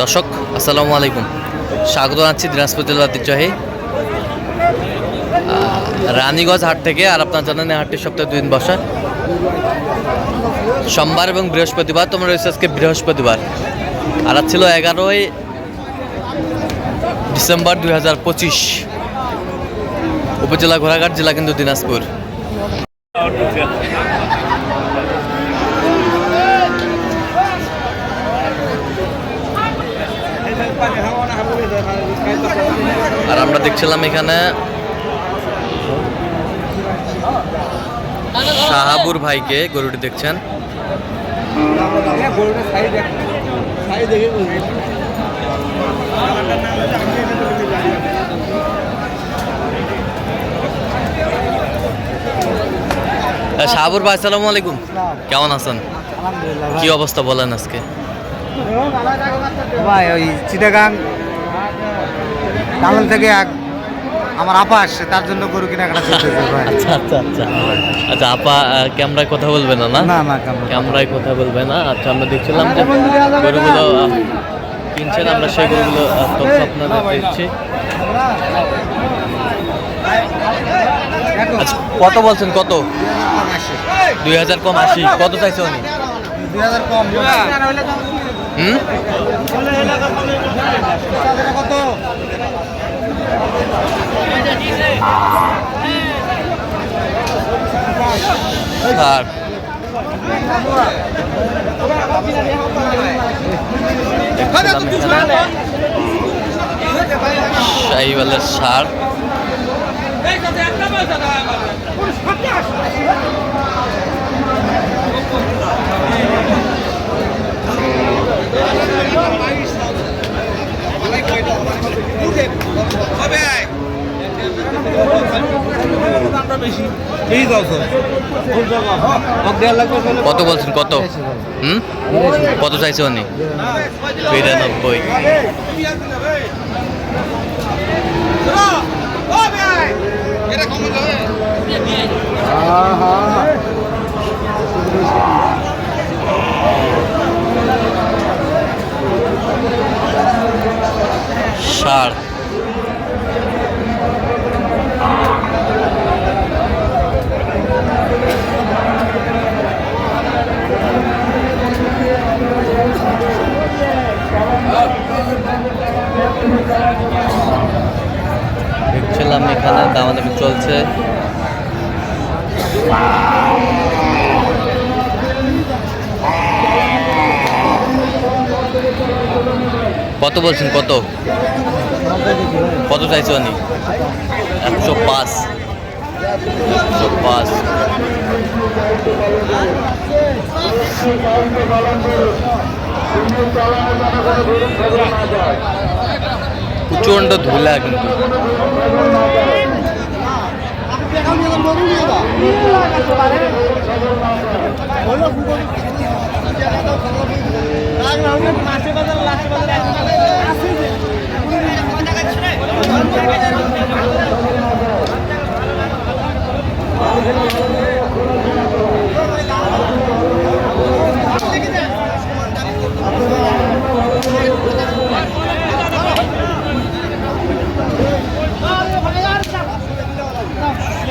দর্শক আসসালামু আলাইকুম। স্বাগত জানাচ্ছি দিনাজপুর জেলার ঐতিহ্যবাহী আহ, রানীগঞ্জ হাট থেকে আর আপনার জানেন হাটটি সপ্তাহে দুই দিন বসা। সোমবার এবং বৃহস্পতিবার তোমার রয়েছে আজকে বৃহস্পতিবার। আর ছিল এগারোই ডিসেম্বর দুই হাজার পঁচিশ। উপজেলা ঘোড়াঘাট জেলা কিন্তু দিনাজপুর। আর আমরা দেখছিলাম এখানে শাহাবুর ভাইকে গরুটি দেখছেন। শাহাবুর ভাই আসসালামু আলাইকুম। কেমন আছেন? কি অবস্থা বলেন আজকে? ভাই ওই চিটাগাং। টাঙ্গল থেকে এক আমার আপা আসছে তার জন্য গরু চলতেছে ভাই। আচ্ছা আচ্ছা আচ্ছা। আচ্ছা আপা ক্যামেরায় কথা বলবে না না? না না ক্যামেরায় কথা বলবে না। আচ্ছা আমরা দেখছিলাম যে গরুগুলো কিনছেন আমরা সেই গরুগুলো তথ্য আপনাদের দিচ্ছি। আচ্ছা কত বলছেন কত? দুই হাজার কম আশি কত চাইছে উনি? দুই হাজার কম। হুম? এখানে শাহিওয়ালের ষাট কত বলছেন? কত? হুম? কত চাইছে উনি? বিরানব্বই ষাট দেখছিলাম এখানে দামাদামি চলছে কত বলছেন? কত? কত চাইছে উনি একশো পাঁচ। একশো পাঁচ। প্রচণ্ড ধুলা কিন্তু।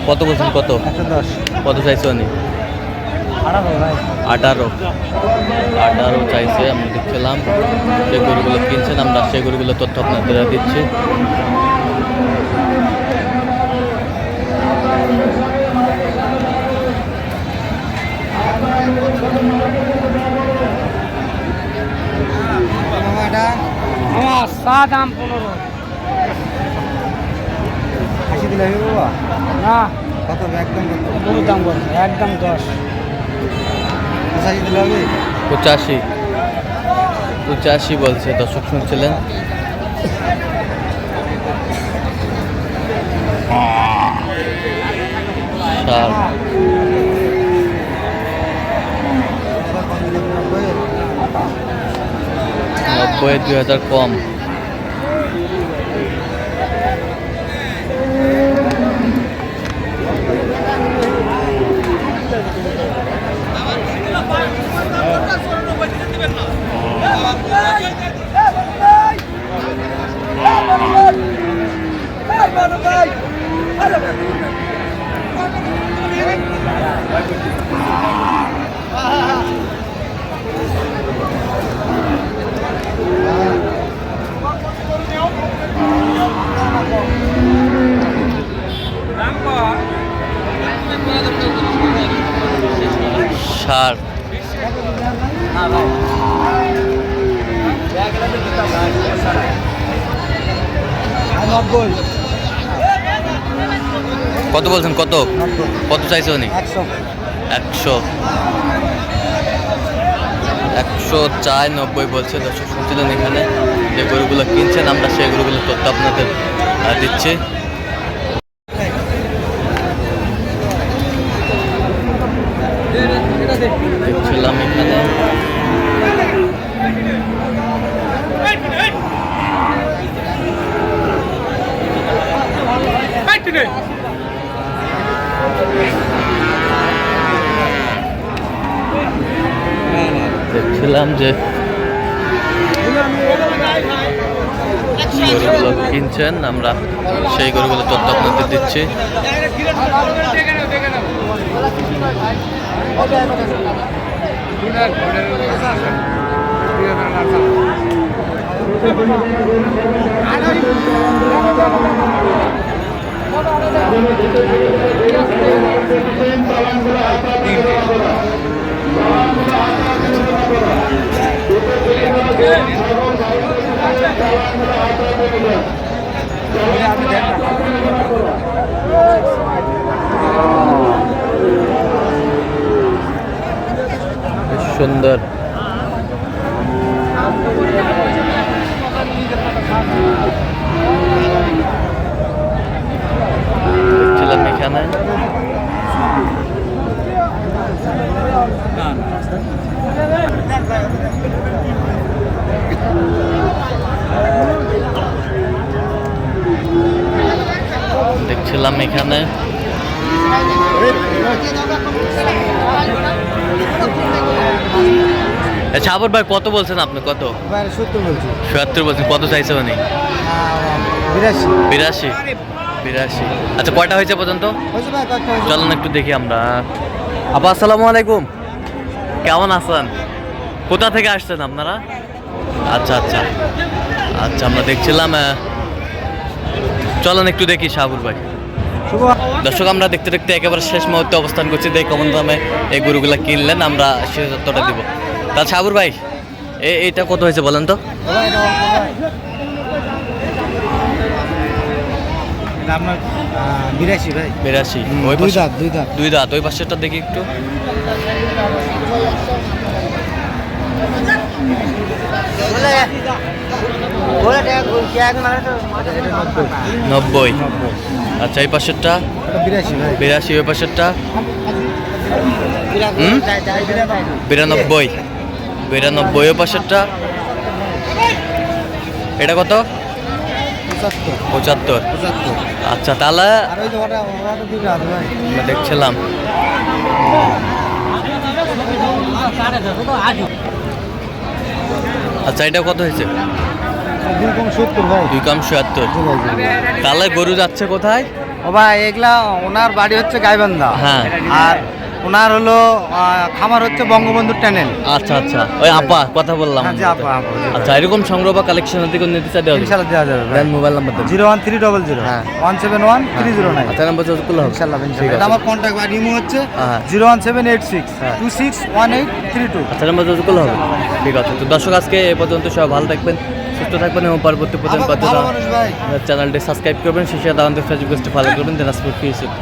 কত বলছেন কত? কত চাইছে উনি আঠারো। আঠারো চাইছে আমরা দেখছিলাম সেই গরুগুলো কিনছেন আমরা সেই গরুগুলো তথ্য আপনাদের দিচ্ছি। আমার চা দাম পনেরো। বাবা? না। কত একদম দাম একদম দশ। দিলে পঁচাশি। পঁচাশি বলছে দর্শক শুনছিলেন। নব্বই দুই হাজার কম ষাট নব্বই কত বলছেন? কত? কত চাইছে উনি? একশো। একশো। চার নব্বই বলছে। দর্শক শুনছিলেন এখানে যে গরুগুলো কিনছেন আমরা সেই গরুগুলো তথ্য আপনাদের দিচ্ছি। দেখছিলাম এখানে। দেখছিলাম যে গরুগুলো কিনছেন আমরা সেই গরুগুলো তথ্য আপনাদের দিচ্ছি। বেশ সুন্দর। দেখছিলাম এখানে দেখছিলাম এখানে। আচ্ছা আবার ভাই কত বলছেন আপনি? কত? সত্তর বলছি। সত্তর বলছেন। কত চাইছে উনি? বিরাশি। বিরাশি। বিরাশি। আচ্ছা কয়টা হয়েছে পর্যন্ত? চলুন একটু দেখি আমরা। আপা আসসালামু আলাইকুম। কেমন আছেন? কোথা থেকে আসছেন আপনারা? আচ্ছা আচ্ছা। আচ্ছা আমরা দেখছিলাম চলুন একটু দেখি শাহুর ভাই। দর্শক আমরা দেখতে দেখতে একেবারে শেষ মুহূর্তে অবস্থান করছি। দেখ কেমন দামে এই গরুগুলা কিনলেন আমরা সে তথ্যটা দিব। তা সাবুর ভাই এইটা কত হয়েছে বলেন তো ভাই এটা আপনার বিরাশি ভাই। বিরাশি। ওই দুই দাঁত দুই দাঁত। দুই দাঁত ওই পাশেরটা দেখি একটু। নব্বই। আচ্ছা এই পাশেরটা? বিরাশি ওই পাশেরটা? বিরানব্বই। বিরানব্বই ওই পাশেরটা? এটা কত? পঁচাত্তর। আচ্ছা তাহলে দেখছিলাম। আচ্ছা এটা কত হয়েছে? দুই কম সত্তর তাহলে গরু যাচ্ছে কোথায়? ও ভাই এগুলা ওনার বাড়ি হচ্ছে গাইবান্ধা। হ্যাঁ। আর ওনার হলো খামার হচ্ছে বঙ্গবন্ধু টানেল আচ্ছা আচ্ছা। ওই আপা কথা বললাম। হ্যাঁ জি আপা আপা জি আচ্ছা এরকম সংগ্রহ বা কালেকশন থেকে নিতে চাই দেওয়া যাবে? ইনশাল্লাহ দেওয়া যাবে ভাই। মোবাইল নাম্বার দেন। Zero one three double zero. হ্যাঁ। One seven one three zero nine. আচ্ছা নাম্বার চোদ্দ করলে হবে। ইনশাল্লাহ ঠিক ইনশাল্লাহ আছে। এটা আমার কন্ট্যাক্ট বা রিমো হচ্ছে হ্যাঁ। Zero one seven eight six হ্যাঁ। Two six one eight three two. আচ্ছা নাম্বার চোদ্দ করলে হবে। ঠিক আছে। তো দর্শক আজকে এ পর্যন্ত সব ভালো থাকবেন সুস্থ থাকবেন এবং পরবর্তী পর্যন্ত ভালো মানুষ ভাই। চ্যানেলটি সাবস্ক্রাইব করবেন। শেষে দাওয়ান ফেসবুক পেজটি ফলো করবেন। দিনাজপুর কৃষি চিত্র